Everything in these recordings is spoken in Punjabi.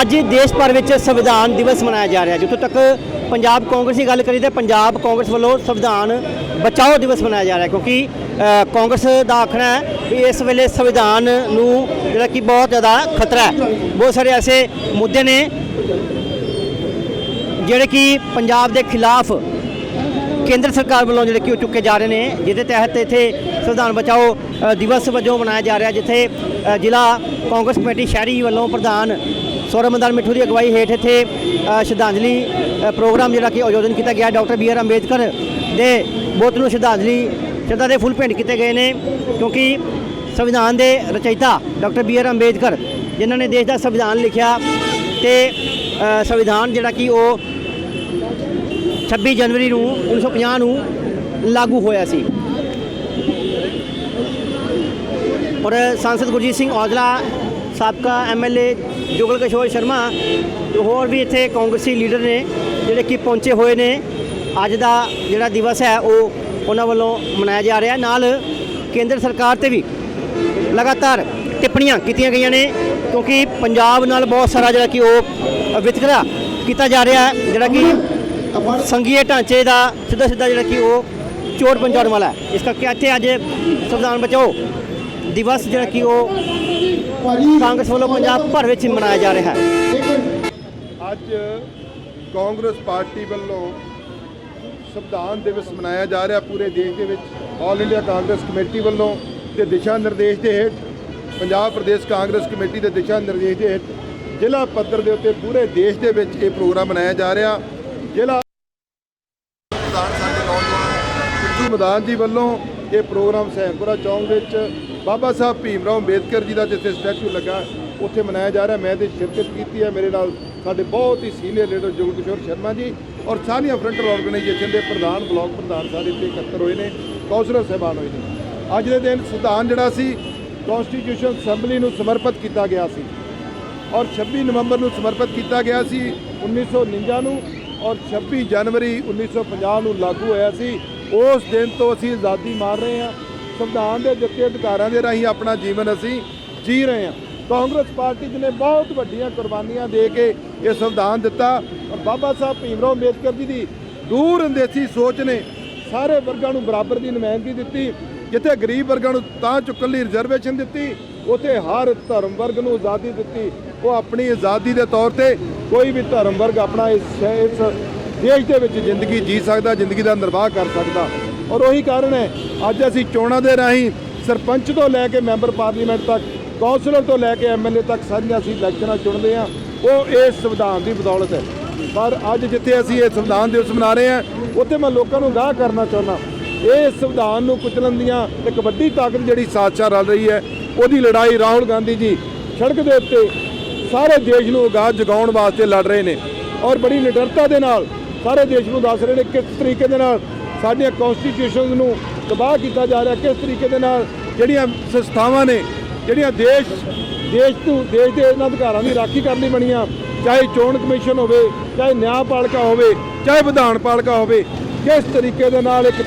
ਅੱਜ ਦੇਸ਼ ਭਰ ਵਿੱਚ ਸੰਵਿਧਾਨ ਦਿਵਸ ਮਨਾਇਆ ਜਾ ਰਿਹਾ ਜਿੱਥੋਂ ਤੱਕ ਪੰਜਾਬ ਕਾਂਗਰਸ ਦੀ ਗੱਲ ਕਰੀ ਤਾਂ ਪੰਜਾਬ ਕਾਂਗਰਸ ਵੱਲੋਂ ਸੰਵਿਧਾਨ ਬਚਾਓ ਦਿਵਸ ਮਨਾਇਆ ਜਾ ਰਿਹਾ ਕਿਉਂਕਿ ਕਾਂਗਰਸ ਦਾ ਆਖਣਾ ਹੈ ਵੀ ਇਸ ਵੇਲੇ ਸੰਵਿਧਾਨ ਨੂੰ ਜਿਹੜਾ ਕਿ ਬਹੁਤ ਜ਼ਿਆਦਾ ਖਤਰਾ ਹੈ। ਬਹੁਤ ਸਾਰੇ ਐਸੇ ਮੁੱਦੇ ਨੇ ਜਿਹੜੇ ਕਿ ਪੰਜਾਬ ਦੇ ਖਿਲਾਫ ਕੇਂਦਰ ਸਰਕਾਰ ਵੱਲੋਂ ਜਿਹੜੇ ਕਿ ਉਹ ਚੁੱਕੇ ਜਾ ਰਹੇ ਨੇ, ਜਿਹਦੇ ਤਹਿਤ ਇੱਥੇ ਸੰਵਿਧਾਨ ਬਚਾਓ ਦਿਵਸ ਵਜੋਂ ਮਨਾਇਆ ਜਾ ਰਿਹਾ, ਜਿੱਥੇ ਜ਼ਿਲ੍ਹਾ ਕਾਂਗਰਸ ਕਮੇਟੀ ਸ਼ਹਿਰੀ ਵੱਲੋਂ ਪ੍ਰਧਾਨ ਸੌਰਵ ਮਿੱਠੂ ਦੀ ਅਗਵਾਈ ਹੇਠ ਇੱਥੇ ਸ਼ਰਧਾਂਜਲੀ ਪ੍ਰੋਗਰਾਮ ਜਿਹੜਾ ਕਿ ਆਯੋਜਨ ਕੀਤਾ ਗਿਆ। ਡਾਕਟਰ ਬੀ ਆਰ ਅੰਬੇਦਕਰ ਦੇ ਬੁੱਤ ਨੂੰ ਸ਼ਰਧਾਂਜਲੀ, ਸ਼ਰਧਾ ਦੇ ਫੁੱਲ ਭੇਂਟ ਕੀਤੇ ਗਏ ਨੇ, ਕਿਉਂਕਿ ਸੰਵਿਧਾਨ ਦੇ ਰਚయిਤਾ ਡਾਕਟਰ ਬੀ ਆਰ ਅੰਬੇਦਕਰ, ਜਿਨ੍ਹਾਂ ਨੇ ਦੇਸ਼ ਦਾ ਸੰਵਿਧਾਨ ਲਿਖਿਆ ਤੇ ਸੰਵਿਧਾਨ ਜਿਹੜਾ ਕਿ ਉਹ 26 ਜਨਵਰੀ ਨੂੰ 1950 ਨੂੰ ਲਾਗੂ ਹੋਇਆ ਸੀ। ਔਰ ਸੰਸਦ ਗੁਰਜੀਤ ਸਿੰਘ ਔਜਲਾ, ਸਾਬਕਾ ਐਮਐਲਏ ਜੁਗਲ ਕਿਸ਼ੋਰ ਸ਼ਰਮਾ, ਹੋਰ ਵੀ ਇੱਥੇ ਕਾਂਗਰਸੀ ਲੀਡਰ ਨੇ ਜਿਹੜੇ ਕਿ ਪਹੁੰਚੇ ਹੋਏ ਨੇ। ਅੱਜ ਦਾ ਜਿਹੜਾ ਦਿਵਸ ਹੈ, ਉਹ ਉਹਨਾਂ ਵੱਲੋਂ ਮਨਾਇਆ ਜਾ ਰਿਹਾ। ਨਾਲ ਕੇਂਦਰ ਸਰਕਾਰ ਤੇ ਵੀ ਲਗਾਤਾਰ ਟਿੱਪਣੀਆਂ ਕੀਤੀਆਂ ਗਈਆਂ ਨੇ, ਕਿਉਂਕਿ ਪੰਜਾਬ ਨਾਲ ਬਹੁਤ ਸਾਰਾ ਜਿਹੜਾ ਕਿ ਉਹ ਵਿਤਕਰਾ ਕੀਤਾ ਜਾ ਰਿਹਾ ਹੈ, ਜਿਹੜਾ ਕਿ ਸੰਘੀਏ ਢਾਂਚੇ ਦਾ ਸਿੱਧਾ ਸਿੱਧਾ ਜਿਹੜਾ ਕਿ ਉਹ ਚੋਟ ਪਹੁੰਚਾਉਣ ਵਾਲਾ ਹੈ। ਇਸ ਕਰਕੇ ਇੱਥੇ ਅੱਜ ਸੰਵਿਧਾਨ ਬਚਾਓ। ਦਿਵਸ ਜਿਹੜਾ ਕਿ ਉਹ ਕਾਂਗਰਸ ਵੱਲੋਂ ਪੰਜਾਬ ਭਰ ਵਿੱਚ ਮਨਾਇਆ ਜਾ ਰਿਹਾ ਹੈ। ਅੱਜ ਕਾਂਗਰਸ ਪਾਰਟੀ ਵੱਲੋਂ ਸੰਵਿਧਾਨ ਦਿਵਸ ਮਨਾਇਆ ਜਾ ਰਿਹਾ ਪੂਰੇ ਦੇਸ਼ ਦੇ ਵਿੱਚ। ਆਲ ਇੰਡੀਆ ਕਾਂਗਰਸ ਕਮੇਟੀ ਵੱਲੋਂ ਤੇ ਦਿਸ਼ਾ ਨਿਰਦੇਸ਼ ਦੇ ਹੇਠ, ਪੰਜਾਬ ਪ੍ਰਦੇਸ਼ ਕਾਂਗਰਸ ਕਮੇਟੀ ਦੇ ਦਿਸ਼ਾ ਨਿਰਦੇਸ਼ ਦੇ ਹੇਠ ਜ਼ਿਲ੍ਹਾ ਪੱਧਰ ਦੇ ਉੱਤੇ ਪੂਰੇ ਦੇਸ਼ ਦੇ ਵਿੱਚ ਇਹ ਪ੍ਰੋਗਰਾਮ ਮਨਾਇਆ ਜਾ ਰਿਹਾ। ਜ਼ਿਲ੍ਹਾ ਪ੍ਰਧਾਨ ਸਾਡੇ ਨੌਜਵਾਨ ਸਿੱਧੂ ਮਦਾਨ ਜੀ ਵੱਲੋਂ ਇਹ ਪ੍ਰੋਗਰਾਮ ਸਹਿਬਪੁਰਾ ਚੌਂਕ ਵਿੱਚ ਬਾਬਾ ਸਾਹਿਬ ਭੀਮ ਰਾਓ ਅੰਬੇਦਕਰ ਜੀ ਦਾ ਜਿੱਥੇ ਸਟੈਚੂ ਲੱਗਾ, ਉੱਥੇ ਮਨਾਇਆ ਜਾ ਰਿਹਾ, ਮੈਂ ਤੇ ਸ਼ਿਰਕਤ ਕੀਤੀ ਹੈ, ਮੇਰੇ ਨਾਲ ਸਾਡੇ ਬਹੁਤ ਹੀ ਸੀਨੀਅਰ ਲੀਡਰ ਜੁਗਲ ਕਿਸ਼ੋਰ ਸ਼ਰਮਾ ਜੀ ਔਰ ਸਾਰੀਆਂ ਫਰੰਟਲ ਆਰਗੇਨਾਈਜੇਸ਼ਨ ਦੇ ਪ੍ਰਧਾਨ, ਬਲਾਕ ਪ੍ਰਧਾਨ ਸਾਰੇ ਇੱਥੇ ਇਕੱਤਰ ਹੋਏ ਨੇ, ਕੌਂਸਲਰ ਸਹਿਬਾਨ ਹੋਏ ਨੇ। ਅੱਜ ਦੇ ਦਿਨ ਸੰਵਿਧਾਨ ਜਿਹੜਾ ਸੀ ਕਨਸਟੀਟਿਊਸ਼ਨ ਅਸੈਂਬਲੀ ਨੂੰ ਸਮਰਪਿਤ ਕੀਤਾ ਗਿਆ ਸੀ ਔਰ 26 ਨਵੰਬਰ ਨੂੰ ਸਮਰਪਿਤ ਕੀਤਾ ਗਿਆ ਸੀ 1949 ਨੂੰ ਔਰ 26 ਜਨਵਰੀ 1950 ਨੂੰ ਲਾਗੂ ਹੋਇਆ ਸੀ। ਉਸ ਦਿਨ ਤੋਂ ਅਸੀਂ ਆਜ਼ਾਦੀ ਮਾਰ ਰਹੇ ਹਾਂ। ਸੰਵਿਧਾਨ ਦੇ ਦਿੱਤੇ ਅਧਿਕਾਰਾਂ ਦੇ ਰਾਹੀਂ ਆਪਣਾ ਜੀਵਨ ਅਸੀਂ ਜੀ ਰਹੇ ਹਾਂ। ਕਾਂਗਰਸ ਪਾਰਟੀ ਨੇ ਬਹੁਤ ਵੱਡੀਆਂ ਕੁਰਬਾਨੀਆਂ ਦੇ ਕੇ ਇਹ ਸੰਵਿਧਾਨ ਦਿੱਤਾ। ਬਾਬਾ ਸਾਹਿਬ ਭੀਮ ਰਾਓ ਅੰਬੇਦਕਰ ਜੀ ਦੀ ਦੂਰ ਅੰਦੇਸੀ ਸੋਚ ਨੇ ਸਾਰੇ ਵਰਗਾਂ ਨੂੰ ਬਰਾਬਰ ਦੀ ਨੁਮਾਇੰਦਗੀ ਦਿੱਤੀ। ਜਿੱਥੇ ਗਰੀਬ ਵਰਗਾਂ ਨੂੰ ਤਾਂ ਚੁੱਕਣ ਲਈ ਰਿਜ਼ਰਵੇਸ਼ਨ ਦਿੱਤੀ, ਉਥੇ ਹਰ ਧਰਮ ਵਰਗ ਨੂੰ ਆਜ਼ਾਦੀ ਦਿੱਤੀ। ਉਹ ਆਪਣੀ ਆਜ਼ਾਦੀ ਦੇ ਤੌਰ ਤੇ ਕੋਈ ਵੀ ਧਰਮ ਵਰਗ ਆਪਣਾ ਇਸ ਸ਼ਹਿ- ਇਸ ਦੇਸ਼ ਦੇ ਵਿੱਚ ਜ਼ਿੰਦਗੀ ਜੀ ਸਕਦਾ, ਜ਼ਿੰਦਗੀ ਦਾ ਨਿਰਵਾਹ ਕਰ ਸਕਦਾ। ਔਰ ਉਹੀ ਕਾਰਨ ਹੈ, ਅੱਜ ਅਸੀਂ ਚੋਣਾਂ ਦੇ ਰਾਹੀਂ ਸਰਪੰਚ ਤੋਂ ਲੈ ਕੇ ਮੈਂਬਰ ਪਾਰਲੀਮੈਂਟ ਤੱਕ, ਕੌਂਸਲਰ ਤੋਂ ਲੈ ਕੇ ਐਮਐਲਏ ਤੱਕ ਸਾਰੀਆਂ ਅਸੀਂ ਇਲੈਕਸ਼ਨਾਂ ਚੁਣਦੇ ਹਾਂ, ਉਹ ਇਸ ਸੰਵਿਧਾਨ ਦੀ ਬਦੌਲਤ ਹੈ। ਪਰ ਅੱਜ ਜਿੱਥੇ ਅਸੀਂ ਇਹ ਸੰਵਿਧਾਨ ਦਿਵਸ ਮਨਾ ਰਹੇ ਹਾਂ, ਉੱਥੇ ਮੈਂ ਲੋਕਾਂ ਨੂੰ ਗਾਹ ਕਰਨਾ ਚਾਹੁੰਦਾ ਇਹ ਸੰਵਿਧਾਨ ਨੂੰ ਕੁਚਲਣ ਦੀਆਂ ਇੱਕ ਵੱਡੀ ਤਾਕਤ ਜਿਹੜੀ ਸਾਜ਼ਿਸ਼ਾਂ ਰਲ ਰਹੀ ਹੈ, ਉਹਦੀ ਲੜਾਈ ਰਾਹੁਲ ਗਾਂਧੀ ਜੀ ਸੜਕ ਦੇ ਉੱਤੇ ਸਾਰੇ ਦੇਸ਼ ਨੂੰ ਆਗਾਜ਼ ਜਗਾਉਣ ਵਾਸਤੇ ਲੜ ਰਹੇ ਨੇ। ਔਰ ਬੜੀ ਨਿਡਰਤਾ ਦੇ ਨਾਲ ਸਾਰੇ ਦੇਸ਼ ਨੂੰ ਦੱਸ ਰਹੇ ਨੇ ਕਿਸ ਤਰੀਕੇ ਦੇ ਨਾਲ ਸਾਡੀਆਂ ਕਨਸਟੀਟਿਊਸ਼ਨਸ ਨੂੰ ਤਬਾਹ ਕੀਤਾ ਜਾ ਰਿਹਾ, ਕਿਸ ਤਰੀਕੇ ਦੇ ਨਾਲ ਜਿਹੜੀਆਂ ਸੰਸਥਾਵਾਂ ਨੇ, ਜਿਹੜੀਆਂ ਦੇਸ਼ ਦੇਸ਼ ਨੂੰ ਦੇਸ਼ ਦੇ ਇਹਨਾਂ ਅਧਿਕਾਰਾਂ ਦੀ ਰਾਖੀ ਕਰਨੀ ਬਣੀਆਂ ਚਾਹੇ ਚੋਣ ਕਮਿਸ਼ਨ ਹੋਵੇ, ਚਾਹੇ ਨਿਆਂਪਾਲਿਕਾ ਹੋਵੇ, ਚਾਹੇ ਵਿਧਾਨ ਪਾਲਿਕਾ ਹੋਵੇ, ਕਿਸ ਤਰੀਕੇ ਦੇ ਨਾਲ ਇੱਕ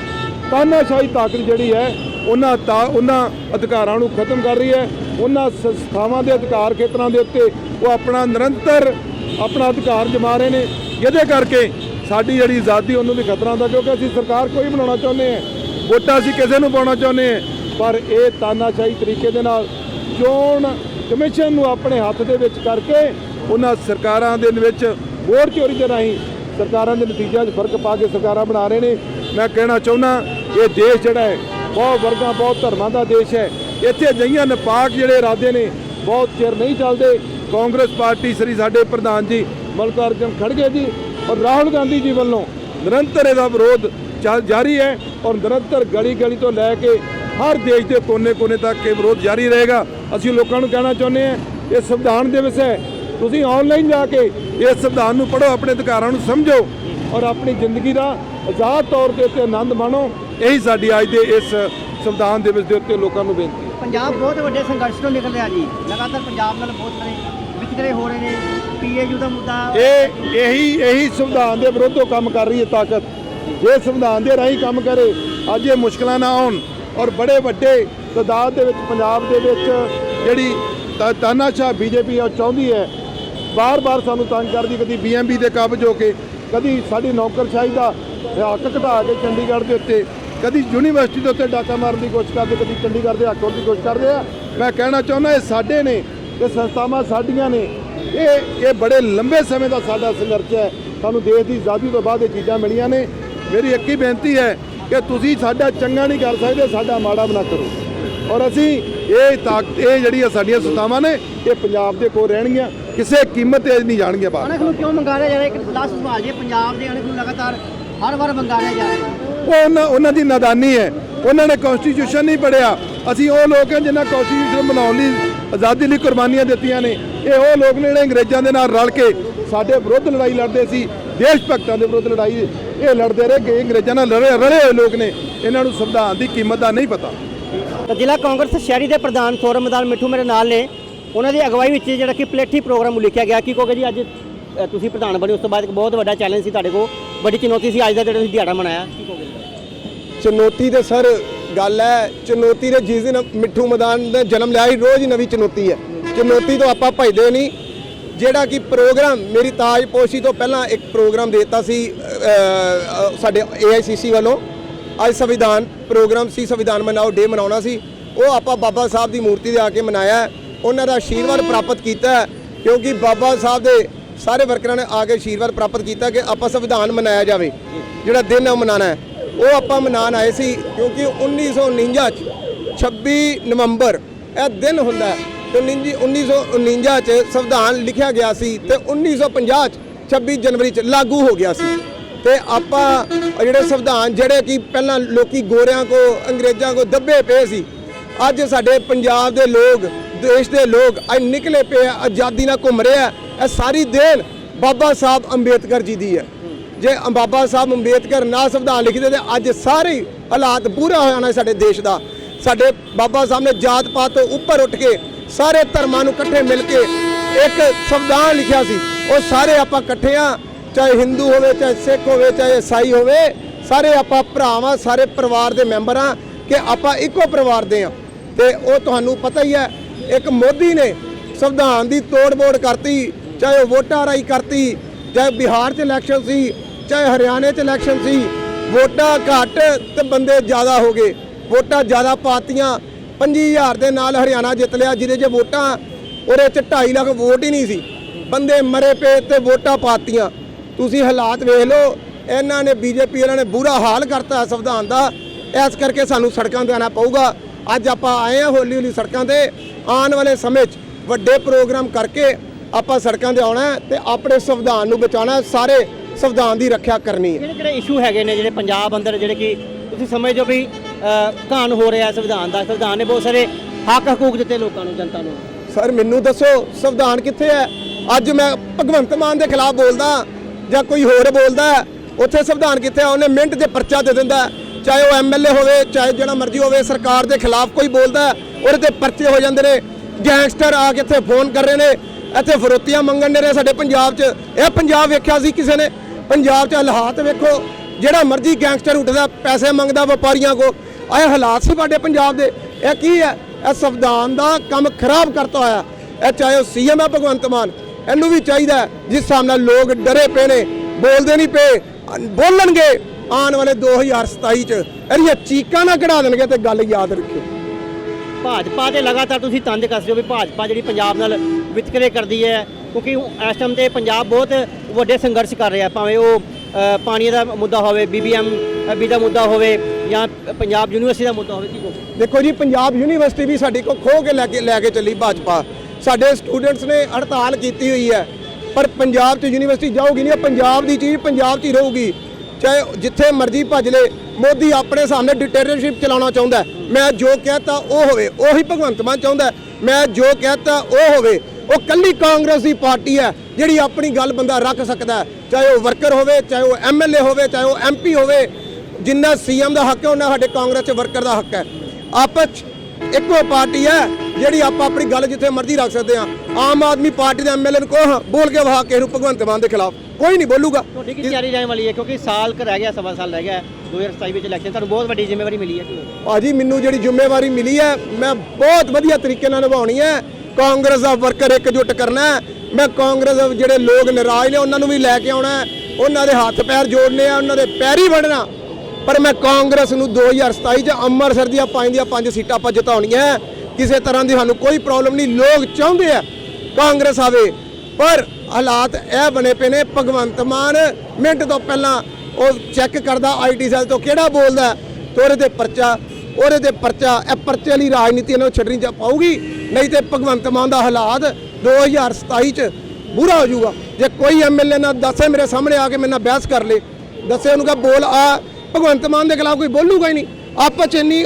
ਤਾਨਾਸ਼ਾਹੀ ਤਾਕਤ ਜਿਹੜੀ ਹੈ, ਉਹਨਾਂ ਤਾ, ਉਹਨਾਂ ਅਧਿਕਾਰਾਂ ਨੂੰ ਖਤਮ ਕਰ ਰਹੀ ਹੈ, ਉਹਨਾਂ ਸੰਸਥਾਵਾਂ ਦੇ ਅਧਿਕਾਰ ਖੇਤਰਾਂ ਦੇ ਉੱਤੇ ਉਹ ਆਪਣਾ ਨਿਰੰਤਰ ਆਪਣਾ ਅਧਿਕਾਰ ਜਮਾ ਰਹੇ ਨੇ, ਜਿਹਦੇ ਕਰਕੇ ਸਾਡੀ ਜਿਹੜੀ ਆਜ਼ਾਦੀ ਉਹਨੂੰ ਵੀ ਖਤਰਾ ਹੁੰਦਾ, ਕਿਉਂਕਿ ਅਸੀਂ ਸਰਕਾਰ ਕੋਈ ਬਣਾਉਣਾ ਚਾਹੁੰਦੇ ਹਾਂ। ਵੋਟਾਂ ਅਸੀਂ ਕਿਸੇ ਨੂੰ ਪਾਉਣਾ ਚਾਹੁੰਦੇ ਹਾਂ। ਪਰ ਇਹ ਤਾਨਾਸ਼ਾਹੀ ਤਰੀਕੇ ਦੇ ਨਾਲ ਚੋਣ ਕਮਿਸ਼ਨ ਨੂੰ ਆਪਣੇ ਹੱਥ ਦੇ ਵਿੱਚ ਕਰਕੇ ਉਹਨਾਂ ਸਰਕਾਰਾਂ ਦੇ ਵਿੱਚ ਵੋਟ ਚੋਰੀ ਦੇ ਰਾਹੀਂ ਸਰਕਾਰਾਂ ਦੇ ਨਤੀਜਿਆਂ 'ਚ ਫ਼ਰਕ ਪਾ ਕੇ ਸਰਕਾਰਾਂ ਬਣਾ ਰਹੇ ਨੇ। ਮੈਂ ਕਹਿਣਾ ਚਾਹੁੰਦਾ, ਇਹ ਦੇਸ਼ ਜਿਹੜਾ ਹੈ, ਬਹੁਤ ਵਰਗਾਂ, ਬਹੁਤ ਧਰਮਾਂ ਦਾ ਦੇਸ਼ ਹੈ। ਇੱਥੇ ਅਜਿਹੀਆਂ ਨਪਾਕ ਜਿਹੜੇ ਇਰਾਦੇ ਨੇ, ਬਹੁਤ ਚਿਰ ਨਹੀਂ ਚੱਲਦੇ। ਕਾਂਗਰਸ ਪਾਰਟੀ ਸ੍ਰੀ ਸਾਡੇ ਪ੍ਰਧਾਨ ਜੀ ਮਲਕਾਰਜਨ ਖੜਗੇ ਜੀ ਔਰ ਰਾਹੁਲ ਗਾਂਧੀ ਜੀ ਵੱਲੋਂ ਨਿਰੰਤਰ ਇਹਦਾ ਵਿਰੋਧ ਚੱਲ ਜਾਰੀ ਹੈ ਔਰ ਨਿਰੰਤਰ ਗਲੀ ਗਲੀ ਤੋਂ ਲੈ ਕੇ ਹਰ ਦੇਸ਼ ਦੇ ਕੋਨੇ-ਕੋਨੇ ਤੱਕ ਇਹ ਵਿਰੋਧ ਜਾਰੀ ਰਹੇਗਾ। ਅਸੀਂ ਲੋਕਾਂ ਨੂੰ ਕਹਿਣਾ ਚਾਹੁੰਦੇ ਹਾਂ, ਇਹ ਸੰਵਿਧਾਨ ਦਿਵਸ ਹੈ। ਤੁਸੀਂ ਆਨਲਾਈਨ ਜਾ ਕੇ ਇਸ ਸੰਵਿਧਾਨ ਨੂੰ ਪੜ੍ਹੋ, ਆਪਣੇ ਅਧਿਕਾਰਾਂ ਨੂੰ ਸਮਝੋ ਔਰ ਆਪਣੀ ਜ਼ਿੰਦਗੀ ਦਾ ਆਜ਼ਾਦ ਤੌਰ ਤੇ ਉੱਤੇ ਆਨੰਦ ਮਾਣੋ। ਇਹੀ ਸਾਡੀ ਅੱਜ ਦੇ ਇਸ ਸੰਵਿਧਾਨ ਦਿਵਸ ਦੇ ਉੱਤੇ ਲੋਕਾਂ ਨੂੰ ਬੇਨਤੀ ਹੈ। ਪੰਜਾਬ ਬਹੁਤ ਵੱਡੇ ਸੰਘਰਸ਼ ਤੋਂ ਨਿਕਲ ਰਿਹਾ ਜੀ। ਲਗਾਤਾਰ ਪੰਜਾਬ ਨਾਲ ਬਹੁਤ ਸਾਰੇ ਵਿਤਕਰੇ ਹੋ ਰਹੇ ਨੇ ਪੀਏਯੂ ਦਾ ਮੁੱਦਾ ਇਹ ਇਹੀ ਇਹੀ ਸੰਵਿਧਾਨ ਦੇ ਵਿਰੋਧੋਂ ਕੰਮ ਕਰ ਰਹੀ ਹੈ ਤਾਕਤ। ਜੇ ਸੰਵਿਧਾਨ ਦੇ ਰਾਹੀਂ ਕੰਮ ਕਰੇ, ਅੱਜ ਇਹ ਮੁਸ਼ਕਲਾਂ ਨਾ ਆਉਣ ਔਰ ਬੜੇ ਵੱਡੇ ਤਾਦਾਦ ਦੇ ਵਿੱਚ ਪੰਜਾਬ ਦੇ ਵਿੱਚ ਜਿਹੜੀ ਤਾ- ਤਾਨਾਸ਼ਾਹ ਬੀਜੇਪੀ ਉਹ ਚਾਹੁੰਦੀ ਹੈ, ਬਾਰ-ਬਾਰ ਸਾਨੂੰ ਤੰਗ ਕਰਦੀ, ਕਦੀ ਬੀਐਮਬੀ ਦੇ ਕਾਬਜ ਹੋ ਕੇ, ਕਦੀ ਸਾਡੀ ਨੌਕਰਸ਼ਾਹੀ ਦਾ ਹੱਕ ਘਟਾ ਕੇ ਚੰਡੀਗੜ੍ਹ ਦੇ ਉੱਤੇ, ਕਦੀ ਯੂਨੀਵਰਸਿਟੀ ਦੇ ਉੱਤੇ ਡਾਕਾ ਮਾਰਨ ਦੀ ਕੋਸ਼ਿਸ਼ ਕਰਦੇ, ਕਦੀ ਚੰਡੀਗੜ੍ਹ ਦੇ ਹੱਕ ਹੋਣ ਦੀ ਕੋਸ਼ਿਸ਼ ਕਰਦੇ ਆ। ਮੈਂ ਕਹਿਣਾ ਚਾਹੁੰਦਾ, ਇਹ ਸਾਡੇ ਨੇ ਇਹ ਸੰਸਥਾਵਾਂ ਸਾਡੀਆਂ ਨੇ। ਇਹ ਇਹ ਬੜੇ ਲੰਬੇ ਸਮੇਂ ਦਾ ਸਾਡਾ ਸੰਘਰਸ਼ ਹੈ। ਸਾਨੂੰ ਦੇਸ਼ ਦੀ ਆਜ਼ਾਦੀ ਤੋਂ ਬਾਅਦ ਇਹ ਚੀਜ਼ਾਂ ਮਿਲੀਆਂ ਨੇ। ਮੇਰੀ ਇੱਕ ਹੀ ਬੇਨਤੀ ਹੈ ਕਿ ਤੁਸੀਂ ਸਾਡਾ ਚੰਗਾ ਨਹੀਂ ਕਰ ਸਕਦੇ ਸਾਡਾ ਮਾੜਾ ਨਾ ਕਰੋ। ਔਰ ਅਸੀਂ ਇਹ ਤਾਕਤ ਇਹ ਜਿਹੜੀਆਂ ਸਾਡੀਆਂ ਸੰਸਥਾਵਾਂ ਨੇ ਇਹ ਪੰਜਾਬ ਦੇ ਕੋਲ ਰਹਿਣਗੀਆਂ। ਕਿਸੇ ਕੀਮਤ ਤੇ ਨਹੀਂ ਜਾਣਗੀਆਂ ਬਾਹਰ। ਅਣਖ ਨੂੰ ਕਿਉਂ ਜਾ ਰਿਹਾ? ਇੱਕ ਲਾਸਟ ਸਵਾਲ ਜੇ ਪੰਜਾਬ ਦੇ ਅਣਖ ਨੂੰ ਲਗਾਤਾਰ ਹਰ ਵਾਰ ਮੰਗਾਰਿਆ ਜਾ ਰਿਹਾ। ਉਹ ਉਹਨਾਂ ਉਹਨਾਂ ਦੀ ਨਾਦਾਨੀ ਹੈ। ਉਹਨਾਂ ਨੇ ਕਨਸਟੀਟਿਊਸ਼ਨ ਨਹੀਂ ਪੜਿਆ ਅਸੀਂ ਉਹ ਲੋਕ ਹਾਂ ਜਿਨ੍ਹਾਂ ਕਨਸਟੀਟਿਊਸ਼ਨ ਬਣਾਉਣ ਲਈ ਆਜ਼ਾਦੀ ਲਈ ਕੁਰਬਾਨੀਆਂ ਦਿੱਤੀਆਂ ਨੇ। ਇਹ ਉਹ ਲੋਕ ਨੇ ਜਿਹੜੇ ਅੰਗਰੇਜ਼ਾਂ ਦੇ ਨਾਲ ਰਲ ਕੇ ਸਾਡੇ ਵਿਰੁੱਧ ਲੜਾਈ ਲੜਦੇ ਸੀ। ਦੇਸ਼ ਭਗਤਾਂ ਦੇ ਵਿਰੁੱਧ ਲੜਾਈ ਇਹ ਲੜਦੇ ਰਹੇ ਕਿ ਅੰਗਰੇਜ਼ਾਂ ਨਾਲ ਲੜੇ ਰਲੇ ਹੋਏ ਲੋਕ ਨੇ। ਇਹਨਾਂ ਨੂੰ ਸੰਵਿਧਾਨ ਦੀ ਕੀਮਤ ਦਾ ਨਹੀਂ ਪਤਾ। ਤਾਂ ਜ਼ਿਲ੍ਹਾ ਕਾਂਗਰਸ ਸ਼ਹਿਰੀ ਦੇ ਪ੍ਰਧਾਨ ਸੌਰਵ ਮੈਦਾਨ ਮਿੱਠੂ ਮੇਰੇ ਨਾਲ ਨੇ। ਉਹਨਾਂ ਦੀ ਅਗਵਾਈ ਵਿੱਚ ਜਿਹੜਾ ਕਿ ਪਲੇਠੀ ਪ੍ਰੋਗਰਾਮ ਲਿਖਿਆ ਗਿਆ। ਕੀ ਕਹੋਗੇ ਜੀ ਅੱਜ ਤੁਸੀਂ ਪ੍ਰਧਾਨ ਬਣੇ ਉਸ ਤੋਂ ਬਾਅਦ ਇੱਕ ਬਹੁਤ ਵੱਡਾ ਚੈਲੰਜ ਸੀ ਤੁਹਾਡੇ ਕੋਲ। ਵੱਡੀ ਚੁਣੌਤੀ ਸੀ ਅੱਜ ਦਾ ਜਿਹੜਾ ਤੁਸੀਂ ਦਿਹਾੜਾ ਮਨਾਇਆ। ਕੀ ਕਹੋਗੇ ਚੁਣੌਤੀ ਦੇ ਸਰ ਗੱਲ ਹੈ ਚੁਣੌਤੀ ਦੇ ਜਿਸ ਦਿਨ ਮਿੱਠੂ ਮੈਦਾਨ ਦਾ ਜਨਮ ਲਿਆ ਸੀ ਰੋਜ਼ ਹੀ ਨਵੀਂ ਚੁਣੌਤੀ ਹੈ। ਚੁਣੌਤੀ ਤੋਂ ਆਪਾਂ ਭਜਦੇ ਨਹੀਂ। ਜਿਹੜਾ ਕਿ ਪ੍ਰੋਗਰਾਮ ਮੇਰੀ ਤਾਜਪੋਸ਼ੀ ਤੋਂ ਪਹਿਲਾਂ ਇੱਕ ਪ੍ਰੋਗਰਾਮ ਦਿੱਤਾ ਸੀ ਅ, ਅ, ਸਾਡੇ ਏਆਈਸੀਸੀ ਵੱਲੋਂ। ਅੱਜ ਸੰਵਿਧਾਨ ਪ੍ਰੋਗਰਾਮ ਸੀ ਸੰਵਿਧਾਨ ਮਨਾਓ ਡੇ ਮਨਾਉਣਾ ਸੀ। ਉਹ ਆਪਾਂ ਬਾਬਾ ਸਾਹਿਬ ਦੀ ਮੂਰਤੀ ਦੇ ਆ ਕੇ ਮਨਾਇਆ ਉਹਨਾਂ ਦਾ ਆਸ਼ੀਰਵਾਦ ਪ੍ਰਾਪਤ ਕੀਤਾ ਕਿਉਂਕਿ ਬਾਬਾ ਸਾਹਿਬ ਦੇ ਸਾਰੇ ਵਰਕਰਾਂ ਨੇ ਆ ਕੇ ਆਸ਼ੀਰਵਾਦ ਪ੍ਰਾਪਤ ਕੀਤਾ ਕਿ ਆਪਾਂ ਸੰਵਿਧਾਨ ਮਨਾਇਆ ਜਾਵੇ। ਜਿਹੜਾ ਦਿਨ ਹੈ ਉਹ ਮਨਾਉਣਾ ਹੈ। ਉਹ ਆਪਾਂ ਮਨਾਉਣ ਆਏ ਸੀ ਕਿਉਂਕਿ 1949 ਚ 26 ਨਵੰਬਰ ਇਹ ਦਿਨ ਹੁੰਦਾ ਹੈ। ਤੇ 19 1949 ਚ ਸੰਵਿਧਾਨ ਲਿਖਿਆ ਗਿਆ ਸੀ ਤੇ 1950 ਚ 26 ਜਨਵਰੀ ਚ ਲਾਗੂ ਹੋ ਗਿਆ ਸੀ। ਤੇ ਆਪਾਂ ਜਿਹੜੇ ਸੰਵਿਧਾਨ ਜਿਹੜੇ ਕਿ ਪਹਿਲਾਂ ਲੋਕੀ ਗੋਰਿਆਂ ਕੋ ਅੰਗਰੇਜ਼ਾਂ ਕੋ ਦੱਬੇ ਪਏ ਸੀ ਅੱਜ ਸਾਡੇ ਪੰਜਾਬ ਦੇ ਲੋਕ ਦੇਸ਼ ਦੇ ਲੋਕ ਅੱਜ ਨਿਕਲੇ ਪਏ ਆ, ਆਜ਼ਾਦੀ ਨਾਲ ਘੁੰਮ ਰਹੇ ਆ। ਇਹ ਸਾਰੀ ਦੇਣ ਬਾਬਾ ਸਾਹਿਬ ਅੰਬੇਦਕਰ ਜੀ ਦੀ ਹੈ। ਜੇ ਬਾਬਾ ਸਾਹਿਬ ਅੰਬੇਦਕਰ ਨਾ ਸੰਵਿਧਾਨ ਲਿਖਦੇ ਤੇ ਅੱਜ ਸਾਰੇ ਹਾਲਾਤ ਬੁਰਾ ਹੋ ਜਾਣਾ ਸਾਡੇ ਦੇਸ਼ ਦਾ। ਸਾਡੇ ਬਾਬਾ ਸਾਹਿਬ ਨੇ ਜਾਤ ਪਾਤ ਤੋਂ ਉੱਪਰ ਉੱਠ ਕੇ ਸਾਰੇ ਧਰਮਾਂ ਨੂੰ ਇਕੱਠੇ ਮਿਲ ਕੇ ਇੱਕ ਸੰਵਿਧਾਨ ਲਿਖਿਆ ਸੀ। ਉਹ ਸਾਰੇ ਆਪਾਂ ਇਕੱਠੇ ਆ, ਚਾਹੇ ਹਿੰਦੂ ਹੋਵੇ, ਚਾਹੇ ਸਿੱਖ ਹੋਵੇ, ਚਾਹੇ ਈਸਾਈ ਹੋਵੇ, ਸਾਰੇ ਆਪਾਂ ਭਰਾਵਾਂ, ਸਾਰੇ ਪਰਿਵਾਰ ਦੇ ਮੈਂਬਰ ਆ ਕਿ ਆਪਾਂ ਇੱਕੋ ਪਰਿਵਾਰ ਦੇ ਆ। ਤੇ ਉਹ ਤੁਹਾਨੂੰ ਪਤਾ ਹੀ ਹੈ, ਇੱਕ ਮੋਦੀ ਨੇ ਸੰਵਿਧਾਨ ਦੀ ਤੋੜ-ਮੋੜ ਕਰਤੀ, ਚਾਹੇ ਉਹ ਵੋਟਾਂ ਰਾਈ ਕਰਤੀ, ਚਾਹੇ ਬਿਹਾਰ 'ਚ ਇਲੈਕਸ਼ਨ ਸੀ ਚਾਹੇ ਹਰਿਆਣੇ 'ਚ ਇਲੈਕਸ਼ਨ ਸੀ, ਵੋਟਾਂ ਘੱਟ ਤੇ ਬੰਦੇ ਜ਼ਿਆਦਾ ਹੋ ਗਏ। ਵੋਟਾਂ ਜ਼ਿਆਦਾ ਪਾਤੀਆਂ 25000 ਦੇ ਨਾਲ ਹਰਿਆਣਾ ਜਿੱਤ ਲਿਆ, ਜਿਹਦੇ 'ਚ ਵੋਟਾਂ, ਉਹਦੇ 'ਚ 2.5 ਲੱਖ ਵੋਟ ਹੀ ਨਹੀਂ ਸੀ। ਬੰਦੇ ਮਰੇ ਪਏ ਤੇ ਵੋਟਾਂ ਪਾਤੀਆਂ। ਤੁਸੀਂ ਹਾਲਾਤ ਵੇਖ ਲਓ, ਇਹਨਾਂ ਨੇ ਬੀਜੇਪੀ ਇਹਨਾਂ ਨੇ ਬੁਰਾ ਹਾਲ ਕਰਤਾ ਸੰਵਿਧਾਨ ਦਾ। ਇਸ ਕਰਕੇ ਸਾਨੂੰ ਸੜਕਾਂ ਤੇ ਆਉਣਾ ਪਊਗਾ। ਅੱਜ ਆਪਾਂ ਆਏ ਹਾਂ ਹੌਲੀ ਹੌਲੀ ਸੜਕਾਂ ਤੇ। ਆਉਣ ਵਾਲੇ ਸਮੇਂ 'ਚ ਵੱਡੇ ਪ੍ਰੋਗਰਾਮ ਕਰਕੇ ਆਪਾਂ ਸੜਕਾਂ ਤੇ ਆਉਣਾ ਹੈ ਤੇ ਆਪਣੇ ਸੰਵਿਧਾਨ ਨੂੰ ਬਚਾਉਣਾ ਸਾਰੇ ਸੰਵਿਧਾਨ ਦੀ ਰੱਖਿਆ ਕਰਨੀ ਹੈ। ਕਿਹੜੇ ਕਿਹੜੇ ਇਸ਼ੂ ਹੈਗੇ ਨੇ ਜਿਹੜੇ ਪੰਜਾਬ ਅੰਦਰ ਜਿਹੜੇ ਕਿ ਤੁਸੀਂ ਸਮਝਦੇ ਹੋ ਵੀ ਘਾਣ ਹੋ ਰਿਹਾ ਸੰਵਿਧਾਨ ਦਾ। ਸੰਵਿਧਾਨ ਨੇ ਬਹੁਤ ਸਾਰੇ ਹੱਕ ਹਕੂਕ ਦਿੱਤੇ ਲੋਕਾਂ ਨੂੰ ਜਨਤਾ ਨੂੰ। ਸਰ ਮੈਨੂੰ ਦੱਸੋ ਸੰਵਿਧਾਨ ਕਿੱਥੇ ਹੈ? ਅੱਜ ਮੈਂ ਭਗਵੰਤ ਮਾਨ ਦੇ ਖਿਲਾਫ ਬੋਲਦਾ ਜਾਂ ਕੋਈ ਹੋਰ ਬੋਲਦਾ ਹੈ, ਉੱਥੇ ਸੰਵਿਧਾਨ ਕਿੱਥੇ ਹੈ? ਉਹਨੇ ਮਿੰਟ 'ਚ ਪਰਚਾ ਦੇ ਦਿੰਦਾ ਹੈ। ਚਾਹੇ ਉਹ ਐਮਐਲਏ ਹੋਵੇ ਚਾਹੇ ਜਿਹੜਾ ਮਰਜ਼ੀ ਹੋਵੇ ਸਰਕਾਰ ਦੇ ਖਿਲਾਫ ਕੋਈ ਬੋਲਦਾ ਹੈ, ਉਹਦੇ ਤੇ ਪਰਚੇ ਹੋ ਜਾਂਦੇ ਨੇ। ਗੈਂਗਸਟਰ ਆ ਕੇ ਇੱਥੇ ਫੋਨ ਕਰ ਰਹੇ ਨੇ। ਇੱਥੇ ਫਰੋਤੀਆਂ ਮੰਗਣ ਦੇ ਰਹੇ ਸਾਡੇ ਪੰਜਾਬ 'ਚ। ਇਹ ਪੰਜਾਬ ਵੇਖਿਆ ਸੀ ਕਿਸੇ ਨੇ? ਪੰਜਾਬ 'ਚ ਹਾਲਾਤ ਵੇਖੋ, ਜਿਹੜਾ ਮਰਜ਼ੀ ਗੈਂਗਸਟਰ ਉੱਠਦਾ, ਪੈਸੇ ਮੰਗਦਾ ਵਪਾਰੀਆਂ ਕੋ ਇਹ ਹਾਲਾਤ ਸੀ ਸਾਡੇ ਪੰਜਾਬ ਦੇ। ਇਹ ਕੀ ਹੈ? ਇਹ ਸੰਵਿਧਾਨ ਦਾ ਕੰਮ ਖਰਾਬ ਕਰਤਾ ਹੋਇਆ। ਇਹ ਚਾਹੇ ਉਹ ਸੀਐਮ ਹੈ ਭਗਵੰਤ ਮਾਨ, ਇਹਨੂੰ ਵੀ ਚਾਹੀਦਾ ਜਿਸ ਹਿਸਾਬ ਨਾਲ ਲੋਕ ਡਰੇ ਪਏ ਨੇ, ਬੋਲਦੇ ਨਹੀਂ ਪਏ, ਬੋਲਣਗੇ ਆਉਣ ਵਾਲੇ 2027 ਚ। ਇਹਦੀਆਂ ਚੀਕਾਂ ਨਾ ਕਢਾ ਦੇਣਗੇ ਤੇ ਗੱਲ ਯਾਦ ਰੱਖਿਓ। ਭਾਜਪਾ 'ਤੇ ਲਗਾਤਾਰ ਤੁਸੀਂ ਤੰਜ ਕੱਸਦੇ ਹੋ ਵੀ ਭਾਜਪਾ ਜਿਹੜੀ ਪੰਜਾਬ ਨਾਲ ਵਿਤਕਰੇ ਕਰਦੀ ਹੈ, ਕਿਉਂਕਿ ਇਸ ਟਾਈਮ ਤੇ ਪੰਜਾਬ ਬਹੁਤ ਵੱਡੇ ਸੰਘਰਸ਼ ਕਰ ਰਿਹਾ, ਭਾਵੇਂ ਉਹ ਪਾਣੀ ਦਾ ਮੁੱਦਾ ਹੋਵੇ ਬੀਬੀਐਮ ਬੀ ਦਾ ਮੁੱਦਾ ਹੋਵੇ ਜਾਂ ਪੰਜਾਬ ਯੂਨੀਵਰਸਿਟੀ ਦਾ ਮੁੱਦਾ ਹੋਵੇ, ਕੀ ਕਹੋ ਦੇਖੋ ਜੀ, ਪੰਜਾਬ ਯੂਨੀਵਰਸਿਟੀ ਵੀ ਸਾਡੀ ਕੋ ਖੋ ਕੇ ਲੈ ਕੇ ਲੈ ਕੇ ਚੱਲੀ ਭਾਜਪਾ। ਸਾਡੇ ਸਟੂਡੈਂਟਸ ਨੇ ਹੜਤਾਲ ਕੀਤੀ ਹੋਈ ਹੈ, ਪਰ ਪੰਜਾਬ 'ਚ ਯੂਨੀਵਰਸਿਟੀ ਜਾਊਗੀ ਨਹੀਂ ਇਹ ਪੰਜਾਬ ਦੀ ਚੀਜ਼ ਪੰਜਾਬ 'ਚ ਹੀ ਰਹੂਗੀ। ਚਾਹੇ ਜਿੱਥੇ ਮਰਜ਼ੀ ਭੱਜ ਲੇ, ਮੋਦੀ ਆਪਣੇ ਸਾਹਮਣੇ ਡਿਕਟੇਟਰਸ਼ਿਪ ਚਲਾਉਣਾ ਚਾਹੁੰਦਾ ਮੈਂ ਜੋ ਕਹਤਾ ਉਹ ਹੋਵੇ, ਉਹੀ ਭਗਵੰਤ ਮਾਨ ਚਾਹੁੰਦਾ ਮੈਂ ਜੋ ਕਹਤਾ ਉਹ ਹੋਵੇ, ਉਹ ਕੱਲੀ ਕਾਂਗਰਸ ਦੀ ਪਾਰਟੀ ਹੈ, ਜਿਹੜੀ ਆਪਣੀ ਗੱਲ ਬੰਦਾ ਰੱਖ ਸਕਦਾ ਚਾਹੇ ਉਹ ਵਰਕਰ ਹੋਵੇ, ਚਾਹੇ ਉਹ ਐਮਐਲਏ ਹੋਵੇ, ਚਾਹੇ ਉਹ ਐਮਪੀ ਹੋਵੇ, ਜਿੰਨਾ ਸੀਐਮ ਦਾ ਹੱਕ ਹੈ, ਉਹਨਾਂ ਸਾਡੇ ਕਾਂਗਰਸ 'ਚ ਵਰਕਰ ਦਾ ਹੱਕ ਹੈ। ਆਪਸ 'ਚ ਇੱਕੋ ਪਾਰਟੀ ਹੈ ਜਿਹੜੀ ਆਪਾਂ ਆਪਣੀ ਗੱਲ ਜਿੱਥੇ ਮਰਜ਼ੀ ਰੱਖ ਸਕਦੇ ਹਾਂ। ਆਮ ਆਦਮੀ ਪਾਰਟੀ ਦੇ ਐਮਐਲਏ ਨੂੰ ਕਹੋ ਬੋਲ ਕੇ ਵਹਾ ਕੇ ਨੂੰ ਭਗਵੰਤ ਮਾਨ ਦੇ ਖਿਲਾਫ। ਕੋਈ ਨਹੀਂ ਬੋਲੂਗਾ। ਤੁਹਾਡੀ ਕੀ ਤਿਆਰੀ ਰਹਿਣ ਵਾਲੀ ਹੈ? ਕਿਉਂਕਿ ਸਾਲ ਕ ਰਹਿ ਗਿਆ ਸਵਾ ਸਾਲ ਰਹਿ ਗਿਆ ਹੈ 2027 ਵਿੱਚ ਇਲੈਕਸ਼ਨ ਤੁਹਾਨੂੰ ਬਹੁਤ ਵੱਡੀ ਜ਼ਿੰਮੇਵਾਰੀ ਮਿਲੀ ਹੈ? ਭਾਜੀ ਮੈਨੂੰ ਜਿਹੜੀ ਜ਼ਿੰਮੇਵਾਰੀ ਮਿਲੀ ਹੈ ਮੈਂ ਬਹੁਤ ਵਧੀਆ ਤਰੀਕੇ ਨਾਲ ਨਿਭਾਉਣੀ ਹੈ। ਕਾਂਗਰਸ ਦਾ ਵਰਕਰ ਇਕਜੁੱਟ ਕਰਨਾ ਹੈ। ਮੈਂ ਕਾਂਗਰਸ ਜਿਹੜੇ ਲੋਕ ਨਾਰਾਜ਼ ਨੇ ਉਹਨਾਂ ਨੂੰ ਵੀ ਲੈ ਕੇ ਆਉਣਾ ਹੈ, ਉਹਨਾਂ ਦੇ ਹੱਥ ਪੈਰ ਜੋੜਨੇ ਆ ਉਹਨਾਂ ਦੇ ਪੈਰੀ ਵੜਨਾ। ਪਰ ਮੈਂ ਕਾਂਗਰਸ ਨੂੰ 2027 ਚ ਅੰਮ੍ਰਿਤਸਰ ਦੀਆਂ ਪੰਜ ਦੀਆਂ ਪੰਜ ਸੀਟਾਂ ਆਪਾਂ ਜਿਤਾਉਣੀਆਂ ਕਿਸੇ ਤਰ੍ਹਾਂ ਦੀ ਸਾਨੂੰ ਕੋਈ ਪ੍ਰੋਬਲਮ ਨਹੀਂ। ਲੋਕ ਚਾਹੁੰਦੇ ਆ ਕਾਂਗਰਸ ਆਵੇ। ਪਰ ਹਾਲਾਤ ਇਹ ਬਣੇ ਪਏ ਨੇ ਭਗਵੰਤ ਮਾਨ ਮਿੰਟ ਤੋਂ ਪਹਿਲਾਂ ਉਹ ਚੈੱਕ ਕਰਦਾ ਆਈਟੀ ਸੈੱਲ ਤੋਂ ਕਿਹੜਾ ਬੋਲਦਾ ਹੈ, ਤੇ ਉਹਦੇ ਤੇ ਪਰਚਾ ਉਹਦੇ ਤੇ ਪਰਚਾ ਇਹ ਪਰਚੇ ਵਾਲੀ ਰਾਜਨੀਤੀ ਇਹਨਾਂ ਨੂੰ ਛੱਡਣੀ ਜਾ ਪਾਊਗੀ। ਨਹੀਂ ਤੇ ਭਗਵੰਤ ਮਾਨ ਦਾ ਹਾਲਾਤ 2027 ਚ ਬੁਰਾ ਹੋ ਜਾਊਗਾ। ਜੇ ਕੋਈ ਐਮਐਲਏ ਨਾ ਦੱਸੇ ਮੇਰੇ ਸਾਹਮਣੇ ਆ ਕੇ ਮੇਰੇ ਨਾਲ ਬਹਿਸ ਕਰ ਲੇ। ਦੱਸੇ ਉਹਨੂੰ ਕਹ ਬੋਲ ਆ। ਭਗਵੰਤ ਮਾਨ ਦੇ ਖਿਲਾਫ ਕੋਈ ਬੋਲੂਗਾ ਹੀ ਨਹੀਂ। ਆਪਸ ਚ ਇੰਨੀ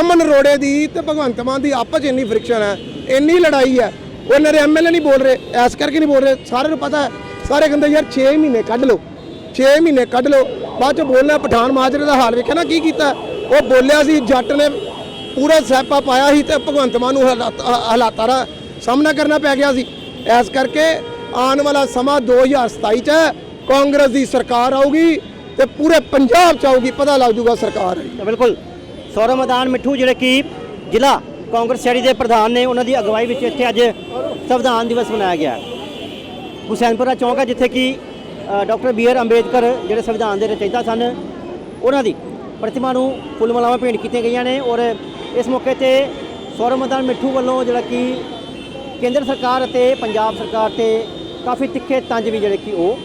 ਅਮਨ ਰੋੜੇ ਦੀ ਤੇ ਭਗਵੰਤ ਮਾਨ ਦੀ ਆਪਸ ਚ ਇੰਨੀ ਫ੍ਰਿਕਸ਼ਨ ਹੈ, ਇੰਨੀ ਲੜਾਈ ਹੈ ਉਹਨਾਂ ਦੇ ਐਮਐਲਏ ਨਹੀਂ ਬੋਲ ਰਹੇ ਐਸ ਕਰਕੇ ਨਹੀਂ ਬੋਲ ਰਹੇ। ਸਾਰਿਆਂ ਨੂੰ ਪਤਾ ਹੈ, ਸਾਰੇ ਕਹਿੰਦੇ ਯਾਰ 6 ਮਹੀਨੇ ਕੱਢ ਲਓ 6 ਮਹੀਨੇ ਕੱਢ ਲਓ। ਬਾਅਦ ਚ ਬੋਲਣਾ ਪਠਾਨ ਮਾਜਰੇ ਦਾ ਹਾਲ ਵੇਖਿਆ ਨਾ ਕੀ ਕੀਤਾ। ਉਹ ਬੋਲਿਆ ਸੀ, ਜੱਟ ਨੇ ਪੂਰਾ ਸੈਪਾ ਪਾਇਆ ਸੀ ਤੇ ਭਗਵੰਤ ਮਾਨ ਨੂੰ ਹਾਲਾਤ- ਹਾਲਾਤਾਂ ਦਾ ਸਾਹਮਣਾ ਕਰਨਾ ਪੈ ਗਿਆ ਸੀ। ਇਸ ਕਰਕੇ ਆਉਣ ਵਾਲਾ ਸਮਾਂ 2027 ਚ ਕਾਂਗਰਸ ਦੀ ਸਰਕਾਰ ਆਊਗੀ। ਤੇ ਪੂਰੇ ਪੰਜਾਬ ਚ ਆਊਗੀ, ਪਤਾ ਲੱਗ ਜੂਗਾ ਸਰਕਾਰ ਹੈ ਤਾਂ ਬਿਲਕੁਲ, ਸੌਰਵ ਮਦਾਨ ਮਿੱਠੂ, ਜਿਹੜੇ ਕਿ ਜ਼ਿਲ੍ਹਾ ਕਾਂਗਰਸ ਸ਼ਹਿਰੀ ਦੇ ਪ੍ਰਧਾਨ ਨੇ, ਉਹਨਾਂ ਦੀ ਅਗਵਾਈ ਵਿੱਚ ਇੱਥੇ ਅੱਜ ਸੰਵਿਧਾਨ ਦਿਵਸ ਮਨਾਇਆ ਗਿਆ ਹੁਸੈਨਪੁਰਾ ਚੌਂਕ ਹੈ, ਜਿੱਥੇ ਕਿ ਡਾਕਟਰ ਬੀ ਆਰ ਅੰਬੇਦਕਰ ਜਿਹੜੇ ਸੰਵਿਧਾਨ ਦੇ ਰਚయిਤਾ ਸਨ, ਉਹਨਾਂ ਦੀ ਪ੍ਰਤਿਮਾ ਨੂੰ ਫੁੱਲ ਮਾਲਾਵਾਂ ਭੇਂਟ ਕੀਤੀਆਂ ਗਈਆਂ ਨੇ ਔਰ ਇਸ ਮੌਕੇ ਤੇ ਸੌਰਵ ਮੈਦਾਨ ਮਿੱਠੂ ਵੱਲੋਂ ਜਿਹੜਾ ਕਿ ਕੇਂਦਰ ਸਰਕਾਰ ਅਤੇ ਪੰਜਾਬ ਸਰਕਾਰ ਤੇ ਕਾਫੀ ਤਿੱਖੇ ਤੰਜ ਵੀ ਜਿਹੜੇ ਕਿ ਉਹ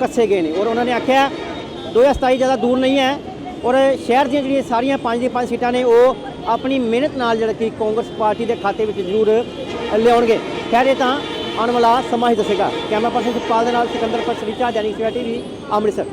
ਕੱਸੇ ਗਏ ਨੇ ਔਰ ਉਹਨਾਂ ਨੇ ਆਖਿਆ 2027 ਜ਼ਿਆਦਾ ਦੂਰ ਨਹੀਂ ਹੈ ਔਰ ਸ਼ਹਿਰ ਦੀਆਂ ਜਿਹੜੀਆਂ ਸਾਰੀਆਂ ਪੰਜ ਦੀਆਂ ਪੰਜ ਸੀਟਾਂ ਨੇ ਉਹ ਆਪਣੀ ਮਿਹਨਤ ਨਾਲ ਜਿਹੜਾ ਕਿ ਕਾਂਗਰਸ ਪਾਰਟੀ ਦੇ ਖਾਤੇ ਵਿੱਚ ਜ਼ਰੂਰ ਲਿਆਉਣਗੇ। ਖੈਰ, ਇਹ ਤਾਂ ਆਉਣ ਵਾਲਾ ਸਮਾਂ ਹੀ ਦੱਸੇਗਾ। ਕੈਮਰਾ ਪਰਸਨ ਸੁਖਪਾਲ ਦੇ ਨਾਲ ਸਿਕੰਦਰ ਪਸਰੀਚਾ ਜੈਨਿਕ ਸਵੇਟੀ ਵੀ ਅੰਮ੍ਰਿਤਸਰ।